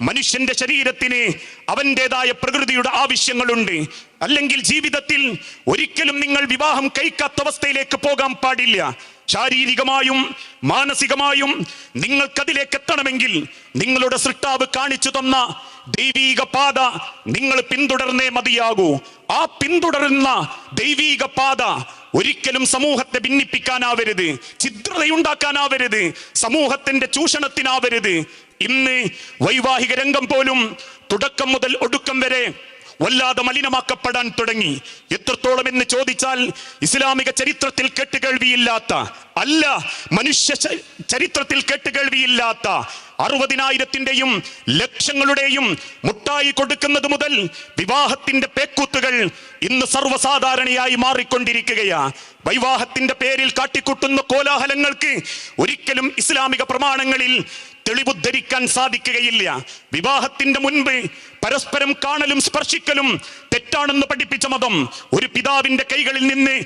മനുഷ്യന്റെ ശരീരത്തിന് അവന്റെതായ പ്രകൃതിയുടെ ആവശ്യങ്ങളുണ്ട്. അല്ലെങ്കിൽ ജീവിതത്തിൽ ഒരിക്കലും നിങ്ങൾ വിവാഹം കഴിക്കാത്ത അവസ്ഥയിലേക്ക് പോകാൻ പാടില്ല. ശാരീരികമായും മാനസികമായും നിങ്ങൾക്കതിലേക്ക് എത്തണമെങ്കിൽ നിങ്ങളുടെ സൃഷ്ടാവ് കാണിച്ചു തന്ന ദൈവീക പാത നിങ്ങൾ പിന്തുടർന്നേ മതിയാകൂ. ആ പിന്തുടരുന്ന ദൈവീക പാത ഒരിക്കലും സമൂഹത്തെ ഭിന്നിപ്പിക്കാനാവരുത് ചിത്രതയുണ്ടാക്കാനാവരുത് സമൂഹത്തിന്റെ ചൂഷണത്തിനാവരുത്. ഇന്ന് വൈവാഹിക രംഗം പോലും തുടക്കം മുതൽ ഒടുക്കം വരെ വല്ലാതെ മലിനമാക്കപ്പെടാൻ തുടങ്ങി. എത്രത്തോളം എന്ന് ചോദിച്ചാൽ ഇസ്ലാമിക ചരിത്രത്തിൽ കേട്ടുകേൾവിയില്ലാത്ത അല്ല മനുഷ്യ ചരിത്രത്തിൽ കേട്ടുകേൾവിയില്ലാത്ത അറുപതിനായിരത്തിന്റെയും ലക്ഷങ്ങളുടെയും മുട്ടായി കൊടുക്കുന്നത് മുതൽ വിവാഹത്തിന്റെ പേക്കൂത്തുകൾ ഇന്ന് സർവസാധാരണയായി മാറിക്കൊണ്ടിരിക്കുകയാണ് വൈവാഹത്തിന്റെ പേരിൽ കാട്ടിക്കൂട്ടുന്ന കോലാഹലങ്ങൾക്ക് ഒരിക്കലും ഇസ്ലാമിക പ്രമാണങ്ങളിൽ തെളിവുദ്ധരിക്കാൻ സാധിക്കുകയില്ല. വിവാഹത്തിന്റെ മുൻപ് പരസ്പരം കാണലും സ്പർശിക്കലും തെറ്റാണെന്ന് പഠിപ്പിച്ച മതം ഒരു പിതാവിന്റെ കൈകളിൽ നിന്ന്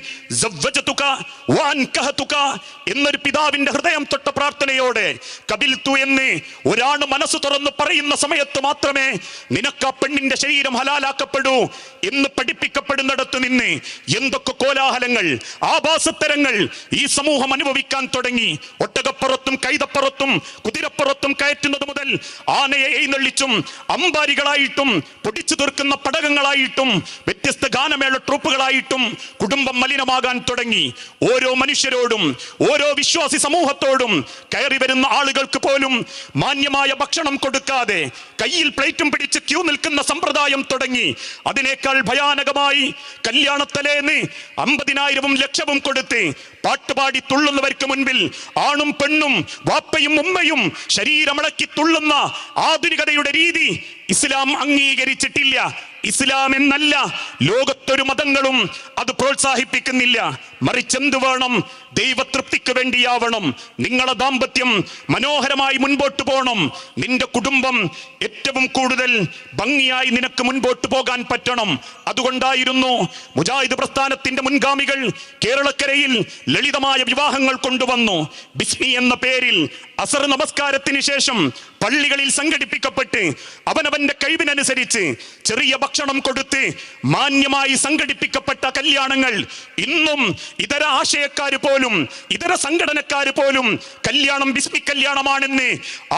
എന്നൊരു പിതാവിന്റെ ഹൃദയം തൊട്ട പ്രാർത്ഥനയോടെ കബിൽത്തു എന്ന് ഒരാണ് മനസ്സ് തുറന്ന് പറയുന്ന സമയത്ത് മാത്രമേ നിനക്ക് ആ പെണ്ണിന്റെ ശരീരം ഹലാലാക്കപ്പെടൂ എന്ന് പഠിപ്പിക്കപ്പെടുന്നിടത്ത് നിന്ന് എന്തൊക്കെ കോലാഹലങ്ങൾ ആഭാസത്തരങ്ങൾ ഈ സമൂഹം അനുഭവിക്കാൻ തുടങ്ങി. ഒട്ടകപ്പുറത്തും കൈതപ്പുറത്തും കുതിരപ്പുറത്തും കയറ്റുന്നത് മുതൽ ആനയെ എഴുന്നള്ളിച്ചും അമ്പാരികളായിട്ടും പൊടിച്ചു തീർക്കുന്ന പടകങ്ങളായിട്ടും വ്യത്യസ്ത ഗാനമേള ട്രൂപ്പുകളായിട്ടും കുടുംബം മലിനമാകാൻ തുടങ്ങി. ഓരോ മനുഷ്യരോടും ഓരോ വിശ്വാസി സമൂഹത്തോടും കയറി വരുന്ന ആളുകൾക്ക് പോലും മാന്യമായ ഭക്ഷണം കൊടുക്കാതെ കയ്യിൽ പ്ലേറ്റും പിടിച്ച് ക്യൂ നിൽക്കുന്ന സമ്പ്രദായം തുടങ്ങി. അതിനേക്കാൾ ഭയാനകമായി കല്യാണത്തലേന്ന് അമ്പതിനായിരവും ലക്ഷവും കൊടുത്ത് പാട്ടുപാടി തുള്ളുന്നവർക്ക് മുൻപിൽ ആണും പെണ്ണും വാപ്പയും ഉമ്മയും ശരീരമിളക്കി തുള്ളുന്ന ആധുനികതയുടെ രീതി ഇസ്ലാം അംഗീകരിച്ചിട്ടില്ല. ഇസ്ലാം എന്നല്ല. ലോകത്തൊരു മതങ്ങളും അത് പ്രോത്സാഹിപ്പിക്കുന്നില്ല. മറിച്ചെന്ത് വേണം? ദൈവതൃപ്തിക്ക് വേണ്ടിയാവണം. നിങ്ങളെ ദാമ്പത്യം മനോഹരമായി മുൻപോട്ട് പോകണം നിന്റെ കുടുംബം ഏറ്റവും കൂടുതൽ ഭംഗിയായി നിനക്ക് മുൻപോട്ട് പോകാൻ പറ്റണം. അതുകൊണ്ടായിരുന്നു മുജാഹിദ് പ്രസ്ഥാനത്തിന്റെ മുൻഗാമികൾ കേരളക്കരയിൽ ലളിതമായ വിവാഹങ്ങൾ കൊണ്ടുവന്നു. ബിസ്മി എന്ന പേരിൽ അസർ നമസ്കാരത്തിന് ശേഷം പള്ളികളിൽ സംഘടിപ്പിക്കപ്പെട്ട് അവനവന്റെ കഴിവിനനുസരിച്ച് ചെറിയ ഭക്ഷണം കൊടുത്ത് മാന്യമായി സംഘടിപ്പിക്കപ്പെട്ട കല്യാണങ്ങൾ ഇന്നും ഇതര ആശയക്കാർ പോലും ഇതര സംഘടനക്കാർ പോലും കല്യാണം ബിസ്മി കല്യാണമാണെന്ന്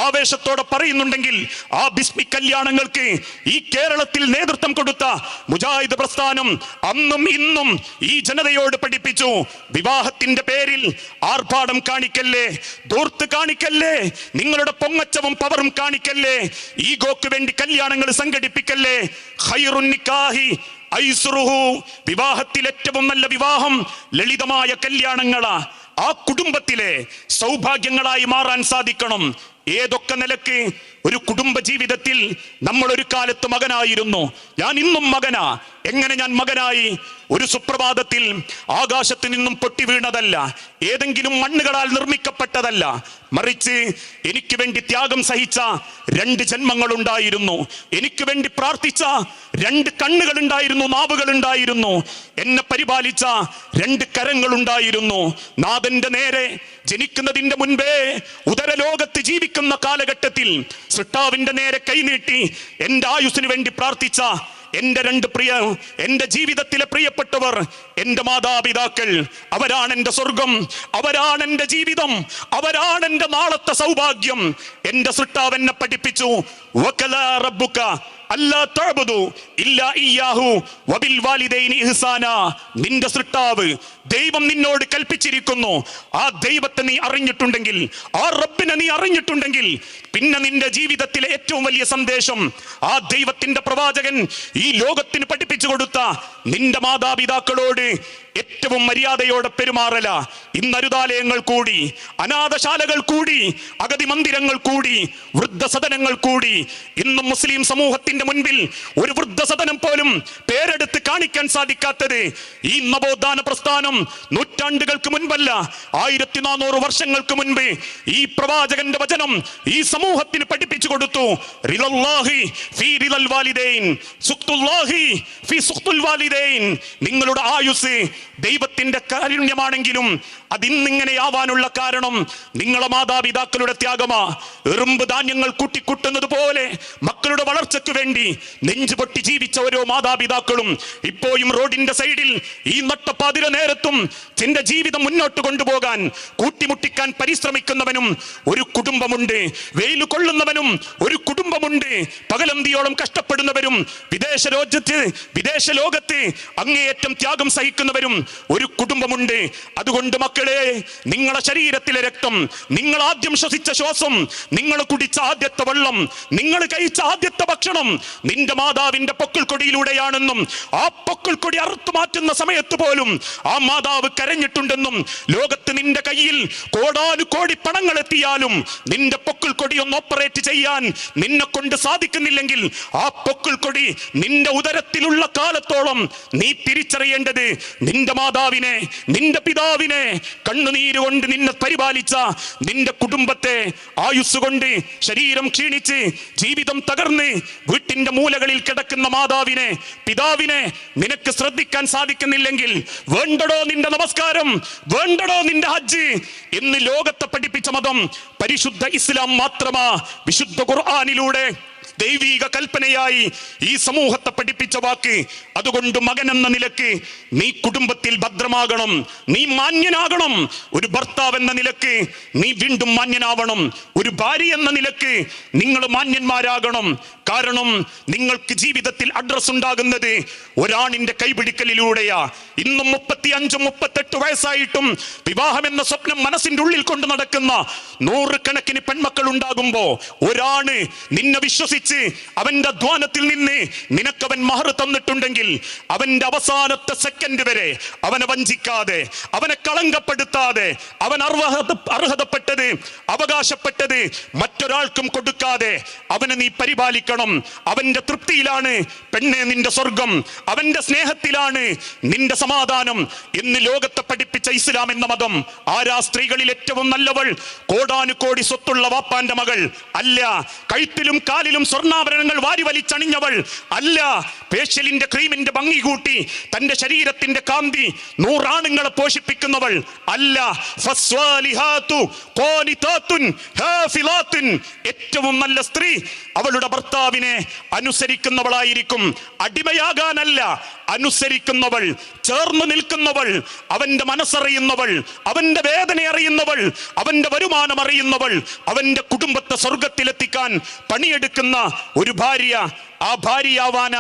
ആവേശത്തോടെ പറയുന്നുണ്ടെങ്കിൽ ആ ബിസ്മി കല്യാണങ്ങൾക്ക് ഈ കേരളത്തിൽ നേതൃത്വം കൊടുത്ത മുജാഹിദ് പ്രസ്ഥാനം അന്നും ഇന്നും ഈ ജനതയോട് പഠിപ്പിച്ചു. വിവാഹത്തിന്റെ പേരിൽ ആർഭാടം കാണിക്കല്ലേ ദൂർത്ത് കാണിക്കല്ലേ നിങ്ങളുടെ പൊങ്ങച്ചവും പവറും കാണിക്കല്ലേ? ഈഗോക്ക് വേണ്ടി കല്യാണങ്ങൾ സംഘടിപ്പിക്കല്ലേ? ഖൈറുൻ നിക്കാഹി ഐസുറുഹു. വിവാഹത്തിൽ ഏറ്റവും നല്ല വിവാഹം ലളിതമായ കല്യാണങ്ങളാ. ആ കുടുംബത്തിലെ സൗഭാഗ്യങ്ങളായി മാറാൻ സാധിക്കണം. ഏതൊക്കെ നിലയ്ക്ക്? ഒരു കുടുംബ ജീവിതത്തിൽ നമ്മൾ ഒരു കാലത്ത് മകനായിരുന്നു. ഞാൻ ഇന്നും മകനാ. എങ്ങനെ ഞാൻ മകനായി? ഒരു സുപ്രഭാതത്തിൽ ആകാശത്ത് നിന്നും പൊട്ടി വീണതല്ല. ഏതെങ്കിലും മണ്ണുകളാൽ നിർമ്മിക്കപ്പെട്ടതല്ല. മറിച്ച് എനിക്ക് വേണ്ടി ത്യാഗം സഹിച്ച രണ്ട് ജന്മങ്ങൾ ഉണ്ടായിരുന്നു എനിക്ക് വേണ്ടി പ്രാർത്ഥിച്ച രണ്ട് കണ്ണുകൾ ഉണ്ടായിരുന്നു നാവുകൾ ഉണ്ടായിരുന്നു എന്നെ പരിപാലിച്ച രണ്ട് കരങ്ങൾ ഉണ്ടായിരുന്നു നാഥന്റെ നേരെ ജനിക്കുന്നതിന്റെ മുൻപേ ഉദരലോകത്ത് ജീവിക്കുന്ന കാലഘട്ടത്തിൽ സൃഷ്ടാവിന്റെ നേരെ കൈനീട്ടി എന്റെ ആയുസിനു വേണ്ടി പ്രാർത്ഥിച്ച എന്റെ രണ്ട് പ്രിയ എന്റെ ജീവിതത്തിലെ പ്രിയപ്പെട്ടവർ എന്റെ മാതാപിതാക്കൾ അവരാണ് എന്റെ സ്വർഗം അവരാണ് എന്റെ ജീവിതം അവരാണ് എന്റെ നാളത്തെ സൗഭാഗ്യം. എന്റെ സൃഷ്ടാവ് എന്നെ പഠിപ്പിച്ചു. നിന്റെ സൃഷ്ടാവ് ദൈവം നിന്നോട് കൽപ്പിച്ചിരിക്കുന്നു. ആ ദൈവത്തെ നീ അറിഞ്ഞിട്ടുണ്ടെങ്കിൽ ആ റബ്ബിനെ നീ അറിഞ്ഞിട്ടുണ്ടെങ്കിൽ പിന്നെ നിന്റെ ജീവിതത്തിലെ ഏറ്റവും വലിയ സന്ദേശം ആ ദൈവത്തിന്റെ പ്രവാചകൻ ഈ ലോകത്തിന് പഠിപ്പിച്ചു കൊടുത്ത നിന്റെ മാതാപിതാക്കളോട് ഏറ്റവും മര്യാദയോടെ പെരുമാറല. ഇന്ന് അരുതാലയങ്ങൾ കൂടി അനാഥശാലകൾ കൂടി അഗതി മന്ദിരങ്ങൾ കൂടി വൃദ്ധസദനങ്ങൾ കൂടി ഇന്നും മുസ്ലിം സമൂഹത്തിന്റെ മുൻപിൽ ഒരു വൃദ്ധസദനം പോലും പേരെടുത്ത് കാണിക്കാൻ സാധിക്കാത്തത് ഈ നവോത്ഥാന പ്രസ്ഥാനം നൂറ്റാണ്ടുകൾക്ക് മുൻപല്ല ആയിരത്തി നാനൂറ് വർഷങ്ങൾക്ക് മുൻപ് ഈ പ്രവാചകന്റെ വചനം ഈ സമൂഹത്തിന് പഠിപ്പിച്ചു കൊടുത്തു. നിങ്ങളുടെ ആയുസ് ദൈവത്തിന്റെ കാരുണ്യമാണെങ്കിലും അതിന്നിങ്ങനെ ആവാനുള്ള കാരണം നിങ്ങളെ മാതാപിതാക്കളുടെ ത്യാഗമാ. എറുമ്പ് ധാന്യങ്ങൾ കൂട്ടിക്കുട്ടുന്നത് പോലെ മക്കളുടെ വളർച്ചയ്ക്ക് വേണ്ടി നെഞ്ചു പൊട്ടി ജീവിച്ച ഓരോ മാതാപിതാക്കളും ഇപ്പോഴും റോഡിന്റെ സൈഡിൽ ഈ നട്ടപ്പാതിര നേരത്തും തന്റെ ജീവിതം മുന്നോട്ട് കൊണ്ടുപോകാൻ കൂട്ടിമുട്ടിക്കാൻ പരിശ്രമിക്കുന്നവനും ഒരു കുടുംബമുണ്ട്. വെയിൽ കൊള്ളുന്നവനും ഒരു കുടുംബമുണ്ട്. പകലന്തിയോളം കഷ്ടപ്പെടുന്നവരും വിദേശ രാജ്യത്ത് വിദേശ ലോകത്ത് അങ്ങേയറ്റം ത്യാഗം സഹിക്കുന്നവരും ഒരു കുടുംബമുണ്ട്. അതുകൊണ്ട് മക്കളെ നിങ്ങളുടെ ശരീരത്തിലെ രക്തം നിങ്ങൾ ആദ്യം ശ്വസിച്ച ശ്വാസം നിങ്ങൾ കുടിച്ച ആദ്യത്തെ വെള്ളം നിങ്ങൾ കഴിച്ച ആദ്യത്തെ ഭക്ഷണം നിന്റെ മാതാവിന്റെ പൊക്കിൾക്കൊടിയിലൂടെയാണെന്നും ആ പൊക്കിൾക്കൊടി അറുത്തു മാറ്റുന്ന സമയത്ത് പോലും ആ മാതാവ് കരഞ്ഞിട്ടുണ്ടെന്നും ലോകത്ത് നിന്റെ കയ്യിൽ കോടാനുകോടി പണങ്ങൾ എത്തിയാലും നിന്റെ പൊക്കിൾക്കൊടി ഒന്ന് ഓപ്പറേറ്റ് ചെയ്യാൻ നിന്നെ കൊണ്ട് സാധിക്കുന്നില്ലെങ്കിൽ ആ പൊക്കിൾക്കൊടി നിന്റെ ഉദരത്തിലുള്ള കാലത്തോളം നീ തിരിച്ചറിയേണ്ടത് നിന്റെ മാതാവിനെ നിന്റെ പിതാവിനെ കണ്ണുനീര് കൊണ്ട് നിന്നെ പരിപാലിച്ച നിന്റെ കുടുംബത്തെ ആയുസ് കൊണ്ട് ശരീരം ക്ഷീണിച്ച് ജീവിതം തകർന്ന് വീട്ടിന്റെ മൂലകളിൽ കിടക്കുന്ന മാതാവിനെ പിതാവിനെ നിനക്ക് ശ്രദ്ധിക്കാൻ സാധിക്കുന്നില്ലെങ്കിൽ വേണ്ടടോ നിന്റെ നമസ്കാരം വേണ്ടടോ നിന്റെ ഹജ്ജ് എന്ന് ലോകത്തെ പഠിപ്പിച്ച മതം പരിശുദ്ധ ഇസ്ലാം മാത്രമാ. വിശുദ്ധ ഖുർആാനിലൂടെ ദൈവീക കൽപ്പനയായി ഈ സമൂഹത്തെ പഠിപ്പിച്ച വാക്ക്. അതുകൊണ്ട് മകൻ എന്ന നിലയ്ക്ക് നീ കുടുംബത്തിൽ ഭദ്രമാകണം നീ മാന്യനാകണം. ഒരു ഭർത്താവ് എന്ന നിലയ്ക്ക് നീ വീണ്ടും മാന്യനാവണം. ഒരു ഭാര്യ എന്ന നിലയ്ക്ക് നിങ്ങൾ മാന്യന്മാരാകണം. കാരണം നിങ്ങൾക്ക് ജീവിതത്തിൽ അഡ്രസ് ഉണ്ടാകുന്നത് ഒരാണിന്റെ കൈപിടിക്കലിലൂടെയാ. ഇന്നും മുപ്പത്തി അഞ്ചും മുപ്പത്തെട്ട് വയസ്സായിട്ടും വിവാഹം എന്ന സ്വപ്നം മനസ്സിന്റെ ഉള്ളിൽ കൊണ്ട് നടക്കുന്ന നൂറുകണക്കിന് പെൺമക്കൾ ഉണ്ടാകുമ്പോ ഒരാണ് നിന്നെ വിശ്വസിച്ച് അവന്റെ അധ്വാനത്തിൽ നിന്ന് നിനക്കവൻ മഹർ തന്നിട്ടുണ്ടെങ്കിൽ അവന്റെ അവസാനത്തെ സെക്കൻഡ് വരെ അവനെ വഞ്ചിക്കാതെ അവനെ കളങ്കപ്പെടുത്താതെ അവൻ അർഹത അർഹതപ്പെട്ടത് അവകാശപ്പെട്ടത് മറ്റൊരാൾക്കും കൊടുക്കാതെ അവനെ നീ പരിപാലിക്കണം. അവന്റെ തൃപ്തിയിലാണ്. പെണ്ണെ നിന്റെ സ്വർഗം അവന്റെ സ്നേഹത്തിലാണ്. നിന്റെ സമാധാനം എന്ന് ലോകത്തെ പഠിപ്പിച്ച ഇസ്ലാം എന്ന മതം. ആരാ സ്ത്രീകളിൽ ഏറ്റവും നല്ലവൾ? കോടാനുകോടി സ്വത്തുള്ള വാപ്പാന്റെ മകൾ. അല്ല കഴുത്തിലും കാലിലും സ്വർണാഭരണങ്ങൾ വാരി വലിച്ചണിഞ്ഞവൾ. അല്ല പേഷ്യലിന്റെ ക്രീമിന്റെ ഭംഗി കൂട്ടി തന്റെ ശരീരത്തിന്റെ കാന്തി നൂറാണുങ്ങളെ പോഷിപ്പിക്കുന്നവൾ. അല്ല. ഏറ്റവും നല്ല സ്ത്രീ അവളുടെ ഭർത്താവിനെ അനുസരിക്കുന്നവളായിരിക്കും. അടിമയാകാനല്ല അനുസരിക്കുന്നവൾ ചേർന്ന് നിൽക്കുന്നവൾ അവന്റെ മനസ്സറിയുന്നവൾ അവന്റെ വേദന അറിയുന്നവൾ അവന്റെ വരുമാനം അറിയുന്നവൾ അവന്റെ കുടുംബത്തെ സ്വർഗത്തിലെത്തിക്കാൻ പണിയെടുക്കുന്ന ഒരു ഭാര്യ ആ ഭാര്യയാവാന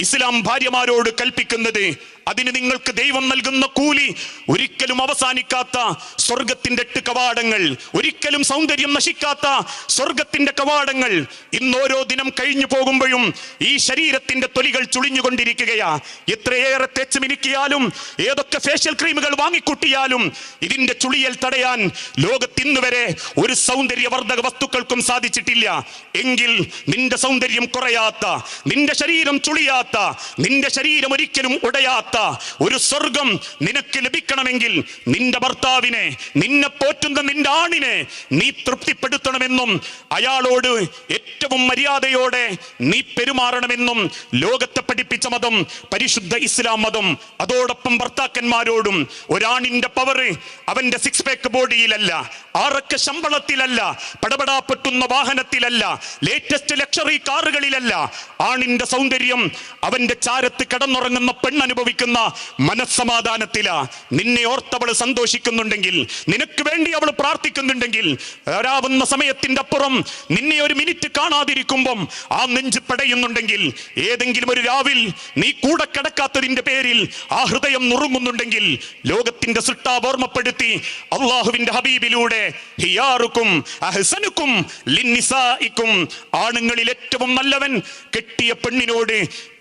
ഇസ്ലാം ഭാര്യമാരോട് കൽപ്പിക്കുന്നത്. അതിന് നിങ്ങൾക്ക് ദൈവം നൽകുന്ന കൂലി ഒരിക്കലും അവസാനിക്കാത്ത സ്വർഗത്തിന്റെ എട്ട് കവാടങ്ങൾ ഒരിക്കലും സൗന്ദര്യം നശിക്കാത്ത സ്വർഗത്തിന്റെ കവാടങ്ങൾ ഇന്ന് ഓരോ ദിനം കഴിഞ്ഞു പോകുമ്പോഴും ഈ ശരീരത്തിന്റെ തൊലികൾ ചുളിഞ്ഞുകൊണ്ടിരിക്കുകയാ. എത്രയേറെ തേച്ച് മിനുക്കിയാലും ഏതൊക്കെ ഫേഷ്യൽ ക്രീമുകൾ വാങ്ങിക്കൂട്ടിയാലും ഇതിന്റെ ചുളിയൽ തടയാൻ ലോകത്തിന്ന് വരെ ഒരു സൗന്ദര്യവർദ്ധക വസ്തുക്കൾക്കും സാധിച്ചിട്ടില്ല. എങ്കിൽ നിന്റെ സൗന്ദര്യം കുറയാത്ത നിന്റെ ശരീരം ചുളിയാത്ത നിന്റെ ശരീരം ഒരിക്കലും ഉടയാത്ത ഒരു സ്വർഗം നിനക്ക് ലഭിക്കണമെങ്കിൽ നിന്റെ ഭർത്താവിനെ നിന്നെ പോറ്റുന്ന നിന്റെ ആണിനെ നീ തൃപ്തിപ്പെടുത്തണമെന്നും അയാളോട് ഏറ്റവും മര്യാദയോടെ നീ പെരുമാറണമെന്നും ലോകത്തെ പഠിപ്പിച്ച മതം പരിശുദ്ധ ഇസ്ലാം മതം. അതോടൊപ്പം ഭർത്താക്കന്മാരോടും ഒരാണിന്റെ പവർ അവന്റെ സിക്സ് പാക്ക് ബോഡിയിലല്ല ആറക്ക ശമ്പളത്തിലല്ല പടപടാപ്പെട്ടുന്ന പൊട്ടുന്ന വാഹനത്തിലല്ല ലേറ്റസ്റ്റ് ലക്ഷറി കാറുകളിലല്ല ആണിന്റെ സൗന്ദര്യം അവന്റെ ചാരത്ത് കിടന്നുറങ്ങുന്ന പെണ്ണനുഭവിക്കുന്ന മനസ്സമാധാനത്തിലാ. നിന്നെ ഓർത്തവൾ സന്തോഷിക്കുന്നുണ്ടെങ്കിൽ നിനക്ക് വേണ്ടി അവൾ പ്രാർത്ഥിക്കുന്നുണ്ടെങ്കിൽ വരാവുന്ന സമയത്തിന്റെ അപ്പുറം നിന്നെ ഒരു മിനിറ്റ് കാണാതിരിക്കുമ്പം ആ നെഞ്ച് പടയുന്നുണ്ടെങ്കിൽ ഏതെങ്കിലും ഒരു രാവിൽ നീ കൂടെ കിടക്കാത്തതിന്റെ പേരിൽ ആ ഹൃദയം നുറുങ്ങുന്നുണ്ടെങ്കിൽ ലോകത്തിന്റെ സൃഷ്ടാവ് ഓർമ്മപ്പെടുത്തി അള്ളാഹുവിന്റെ ഹബീബിലൂടെ ഹിയാറുക്കും അഹ്സനുക്കും ആണുങ്ങളിൽ ഏറ്റവും നല്ലവൻ കെട്ടിയ പെണ്ണിനോട്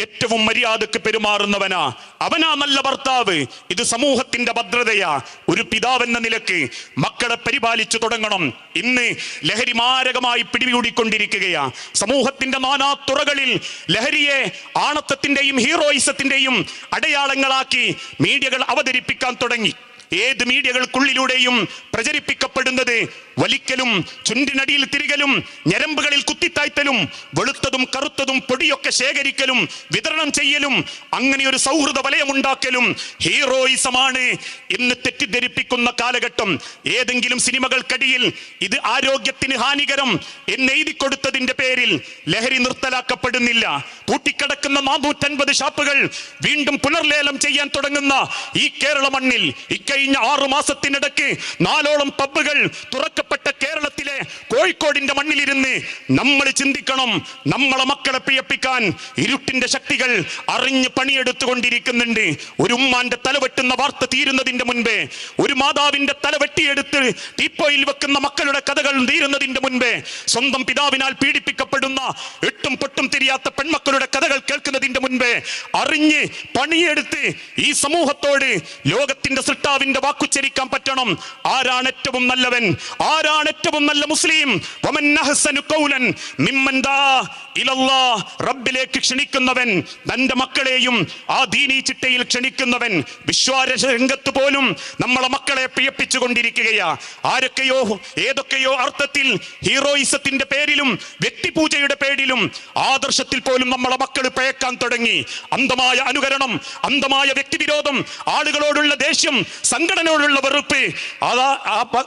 ഏറ്റവും മര്യാദയ്ക്ക് പെരുമാറുന്നവനാ. അവനാ നല്ല ഭർത്താവ്. ഇത് സമൂഹത്തിന്റെ ഭദ്രതയാ. ഒരു പിതാവെന്ന നിലയ്ക്ക് മക്കളെ പരിപാലിച്ചു തുടങ്ങണം. ഇന്ന് ലഹരി മാരകമായി പിടികൂടിക്കൊണ്ടിരിക്കുകയാ. സമൂഹത്തിന്റെ നാനാ തുറകളിൽ ലഹരിയെ ആണത്തത്തിന്റെയും ഹീറോയിസത്തിന്റെയും അടയാളങ്ങളാക്കി മീഡിയകൾ അവതരിപ്പിക്കാൻ തുടങ്ങി. ഏത് മീഡിയകൾക്കുള്ളിലൂടെയും പ്രചരിപ്പിക്കപ്പെടുന്നത് വലിക്കലും ചുണ്ടിനടിയിൽ തിരികലും ഞരമ്പുകളിൽ കുത്തിത്തായ്ത്തലും വെളുത്തതും കറുത്തതും പൊടിയൊക്കെ ശേഖരിക്കലും വിതരണം ചെയ്യലും അങ്ങനെ ഒരു സൗഹൃദ വലയമുണ്ടാക്കലും ഹീറോയിസമാണ് ഇന്ന് തെറ്റിദ്ധരിപ്പിക്കുന്ന കാലഘട്ടം. ഏതെങ്കിലും സിനിമകൾക്കടിയിൽ ഇത് ആരോഗ്യത്തിന് ഹാനികരം എന്നെഴുതി കൊടുത്തതിന്റെ പേരിൽ ലഹരി നിർത്തലാക്കപ്പെടുന്നില്ല. പൂട്ടിക്കിടക്കുന്ന നാനൂറ്റൻപത് ഷാപ്പുകൾ വീണ്ടും പുനർലേലം ചെയ്യാൻ തുടങ്ങുന്ന ഈ കേരള മണ്ണിൽ ഇക്കഴിഞ്ഞ ആറു മാസത്തിനിടയ്ക്ക് നാലോളം പബ്ബുകൾ തുറക്കപ്പെട്ട കേരളത്തിലെ കോഴിക്കോടിന്റെ മണ്ണിലിരുന്ന് നമ്മൾ ചിന്തിക്കണം നമ്മളെ മക്കളെ പ്രിയപ്പിക്കാൻ ഇരുട്ടിന്റെ ശക്തികൾ അറിഞ്ഞ് പണിയെടുത്തുകൊണ്ടിരിക്കുന്നുണ്ട്. ഒരു ഉമ്മാന്റെ തലവെട്ടുന്ന വാർത്ത തീരുന്നതിന്റെ മുൻപേ ഒരു മാതാവിന്റെ തല വെട്ടിയെടുത്ത് ടീപ്പോയിൽ വെക്കുന്ന മക്കളുടെ കഥകൾ തീരുന്നതിന്റെ മുൻപേ സ്വന്തം പിതാവിനാൽ പീഡിപ്പിക്കപ്പെടുന്ന എട്ടും പൊട്ടും തിരിയാത്ത പെൺമക്കളുടെ കഥകൾ കേൾക്കുന്നതിന്റെ മുൻപേ അറിഞ്ഞ് പണിയെടുത്ത് ഈ സമൂഹത്തോട് ലോകത്തിന്റെ സൃഷ്ടാവിന്റെ വാക്കുച്ചരിക്കാൻ പറ്റണം. ആരാണ് ഏറ്റവും നല്ലവൻ? ആരാണ് ഏറ്റവും നല്ല മുസ്ലിം? റബ്ബിലേക്ക് ക്ഷണിക്കുന്നവൻ തന്റെ മക്കളെയും ആ ദീനീ ചിട്ടയിൽ ക്ഷണിക്കുന്നവൻ വിശ്വാര രംഗത്ത് പോലും നമ്മളെ മക്കളെ പ്രിയപ്പിച്ചു കൊണ്ടിരിക്കുകയാ ആരൊക്കെയോ ഏതൊക്കെയോ അർത്ഥത്തിൽ ഹീറോയിസത്തിന്റെ പേരിലും വ്യക്തിപൂജയുടെ പേരിലും ആദർശത്തിൽ പോലും നമ്മളെ മക്കൾ പഴക്കാൻ തുടങ്ങി. അന്ധമായ അനുകരണം അന്ധമായ വ്യക്തിവിരോധം ആളുകളോടുള്ള ദേഷ്യം സംഘടനയോടുള്ള വെറുപ്പ് അതാ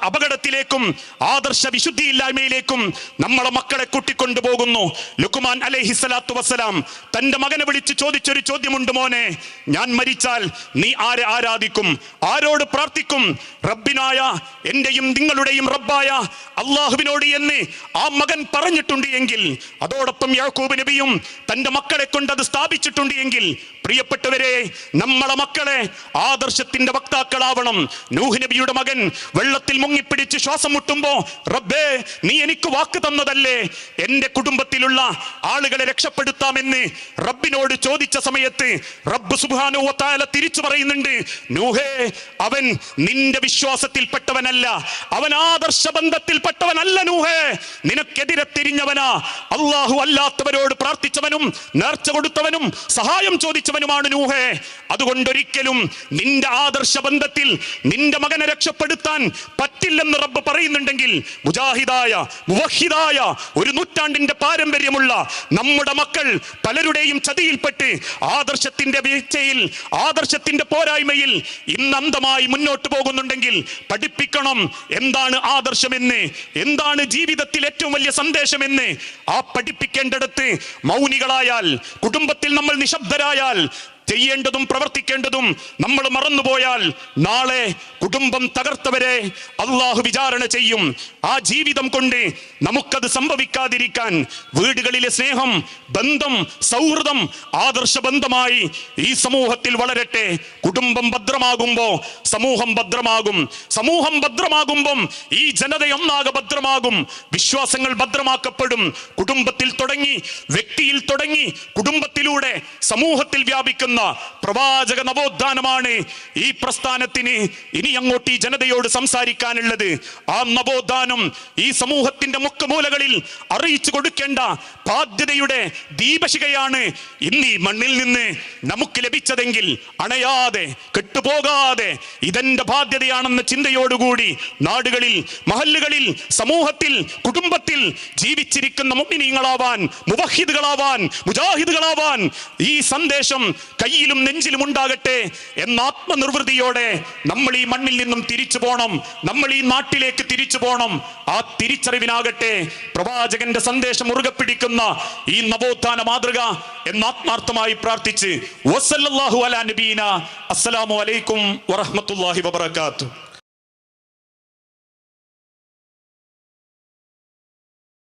അപകടത്തിലേക്കും ആദർശ വിശുദ്ധിയില്ലായ്മയിലേക്കും നമ്മളെ മക്കളെ കൂട്ടിക്കൊണ്ടുപോകുന്നു. ലുക്കുമാൻ അലൈഹി സ്വലാത്തു വസ്സലാം തന്റെ മകനെ വിളിച്ച് ചോദിച്ചൊരു ചോദ്യമുണ്ട് മോനെ. ഞാൻ മരിച്ചാൽ നീ ആരെ ആരാധിക്കും? ആരോട് പ്രാർത്ഥിക്കും? റബ്ബിനായ എന്റെയും നിങ്ങളുടെയും റബ്ബായ അള്ളാഹുവിനോട് എന്ന് ആ മകൻ പറഞ്ഞിട്ടുണ്ട് എങ്കിൽ അതോടൊപ്പം യാക്കൂബ് നബിയും തന്റെ മക്കളെ കൊണ്ട് അത് സ്ഥാപിച്ചിട്ടുണ്ട് എങ്കിൽ പ്രിയപ്പെട്ടവരെ നമ്മളെ മക്കളെ ആദർശത്തിന്റെ വക്താക്കളാവണം. നൂഹ് നബിയുടെ മകൻ വെള്ളത്തിൽ മുങ്ങിപ്പിടിച്ച് ശ്വാസം മുട്ടുമ്പോ റബ്ബേ നീ എനിക്ക് വാക്ക് തന്നതല്ലേ? എന്റെ കുടുംബത്തിലുള്ള ആളുകളെ രക്ഷപ്പെടുത്താമെന്ന് റബ്ബിനോട് ചോദിച്ച സമയത്ത് റബ്ബ് തആല തിരിച്ചു പറയുന്നുണ്ട് നൂഹേ അവൻ നിന്റെ വിശ്വാസത്തിൽപ്പെട്ടവനല്ല. അവൻ ആദർശ ബന്ധത്തിൽപ്പെട്ടവനല്ല നൂഹേ. നിനക്കെതിരെ തിരിഞ്ഞവനാ. അള്ളാഹു അല്ലാത്തവരോട് പ്രാർത്ഥിച്ചവനും നേർച്ച കൊടുത്തവനും സഹായം ചോദിച്ചവനുമാണ് നൂഹേ. അതുകൊണ്ടൊരിക്കലും നിന്റെ ആദർശ ബന്ധത്തിൽ നിന്റെ മകനെ രക്ഷപ്പെടുത്താൻ പറ്റില്ലെന്ന് റബ്ബ് പറയുന്നുണ്ടെങ്കിൽ മുജാഹിദായ മുവഹിദായ ഒരു നൂറ്റാണ്ടിന്റെ പാരമ്പര്യമുള്ള നമ്മുടെ മക്കൾ പലരുടെയും ചതിയിൽപ്പെട്ട് ആദർശത്തിന്റെ വീഴ്ചയിൽ ആദർശത്തിന്റെ പോരായ്മയിൽ ഇന്ന് അന്തമായി മുന്നോട്ട് പോകുന്നുണ്ടെങ്കിൽ പഠിപ്പിക്കണം എന്താണ് ആദർശമെന്ന് എന്താണ് ജീവിതത്തിൽ ഏറ്റവും വലിയ സന്ദേശമെന്ന് ആ പഠിപ്പിക്കേണ്ടിടത്ത് മൗനികളായാൽ കുടുംബത്തിൽ നമ്മൾ നിശബ്ദരായാൽ ചെയ്യേണ്ടതും പ്രവർത്തിക്കേണ്ടതും നമ്മൾ മറന്നുപോയാൽ നാളെ കുടുംബം തകർത്തവരെ അള്ളാഹു വിചാരണ ചെയ്യും. ആ ജീവിതം കൊണ്ട് നമുക്കത് സംഭവിക്കാതിരിക്കാൻ വീടുകളിലെ സ്നേഹം ബന്ധം സൗഹൃദം ആദർശ ബന്ധമായി ഈ സമൂഹത്തിൽ വളരട്ടെ. കുടുംബം ഭദ്രമാകുമ്പോൾ സമൂഹം ഭദ്രമാകും. സമൂഹം ഭദ്രമാകുമ്പം ഈ ജനതയൊന്നാകെ ഭദ്രമാകും. വിശ്വാസങ്ങൾ ഭദ്രമാക്കപ്പെടും. കുടുംബത്തിൽ തുടങ്ങി വ്യക്തിയിൽ തുടങ്ങി കുടുംബത്തിലൂടെ സമൂഹത്തിൽ വ്യാപിക്കുന്ന പ്രവാചക നവോത്ഥാനമാണ് ഈ പ്രസ്ഥാനത്തിന് ഇനി അങ്ങോട്ട് ഈ ജനതയോട് സംസാരിക്കാനുള്ളത്. ആ നവോത്ഥാനം ഈ സമൂഹത്തിന്റെ മുക്കുമൂലകളിൽ അറിയിച്ചു കൊടുക്കേണ്ട ബാധ്യതയുടെ ദീപശികയാണ് ഇന്ന് ഈ മണ്ണിൽ നിന്ന് നമുക്ക് ലഭിച്ചതെങ്കിൽ അണയാതെ കെട്ടുപോകാതെ ഇതെന്റെ ബാധ്യതയാണെന്ന ചിന്തയോടുകൂടി നാടുകളിൽ മഹല്ലുകളിൽ സമൂഹത്തിൽ കുടുംബത്തിൽ ജീവിച്ചിരിക്കുന്ന മുമ്മിനീങ്ങളാവാൻ മുവഹിദുകളാവാൻ മുജാഹിദുകളാവാൻ ഈ സന്ദേശം കയ്യിലും നെഞ്ചിലും ഉണ്ടാകട്ടെ എന്ന ആത്മനിർവൃതിയോടെ നമ്മൾ ഈ മണ്ണിൽ നിന്നും തിരിച്ചു പോണം. നമ്മൾ ഈ നാട്ടിലേക്ക് തിരിച്ചു പോണം. ആ തിരിച്ചറിവിനാകട്ടെ പ്രവാചകന്റെ സന്ദേശം മുറുകെ പിടിക്കുന്ന. ഈ നവോത്ഥാന മാതൃക എന്ന് ആത്മാർത്ഥമായി പ്രാർത്ഥിച്ച് വസല്ലല്ലാഹു അലാ നബീന. അസ്സലാമു അലൈക്കും വറഹമത്തല്ലാഹി വബറകാതുഹു